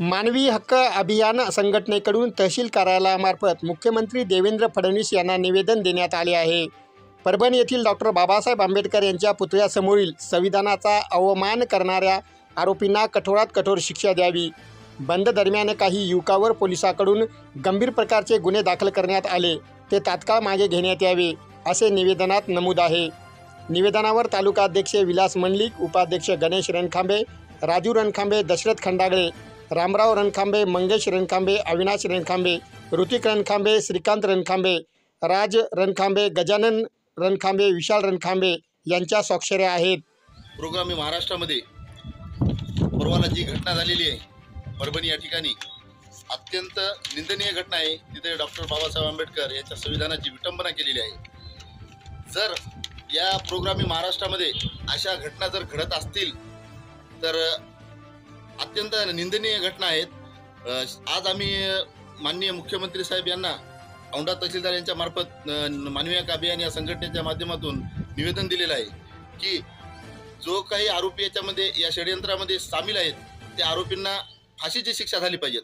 मानवी हक्क अभियान संघटनेकडून तहसील कार्यालयामार्फत मुख्यमंत्री देवेंद्र फडणवीस यांना निवेदन देण्यात आले आहे. परभणी येथील डॉक्टर बाबासाहेब आंबेडकर यांच्या पुतळ्यासमोरील संविधानाचा अवमान करणाऱ्या आरोपींना कठोरात कठोर शिक्षा द्यावी. बंद दरम्यान काही युवकावर पोलिसाकडून गंभीर प्रकारचे गुन्हे दाखल करण्यात आले. ते तात्काळ मागे घेण्यात यावे असे निवेदनात नमूद आहे. निवेदनावर तालुका अध्यक्ष विलास मंडलिक उपाध्यक्ष गणेश रणखांबे राजू रणखांबे दशरथ खंडागळे रामराव रणखांबे मंगेश रणखांबे अविनाश रणखांबे ऋतिक रणखांबे श्रीकांत रणखांबे राज रणखांबे गजानन रणखांबे विशाल रणखांबे यांच्या स्वाक्षऱ्या आहेत. प्रोग्रामी महाराष्ट्रामध्ये परवाला जी घटना झालेली आहे परभणी या ठिकाणी अत्यंत निंदनीय घटना आहे. तिथे डॉक्टर बाबासाहेब आंबेडकर यांच्या संविधानाची विटंबना केलेली आहे. जर या प्रोग्रामी महाराष्ट्रामध्ये अशा घटना जर घडत असतील तर अत्यंत निंदनीय घटना आहेत. आज आम्ही माननीय मुख्यमंत्री साहेब यांना औंढा तहसीलदार यांच्या मार्फत अ, अभियान या संघटनेच्या माध्यमातून निवेदन दिलेलं आहे की जो काही आरोपी याच्यामध्ये या षडयंत्रामध्ये सामील आहेत त्या आरोपींना फाशीची शिक्षा झाली पाहिजे.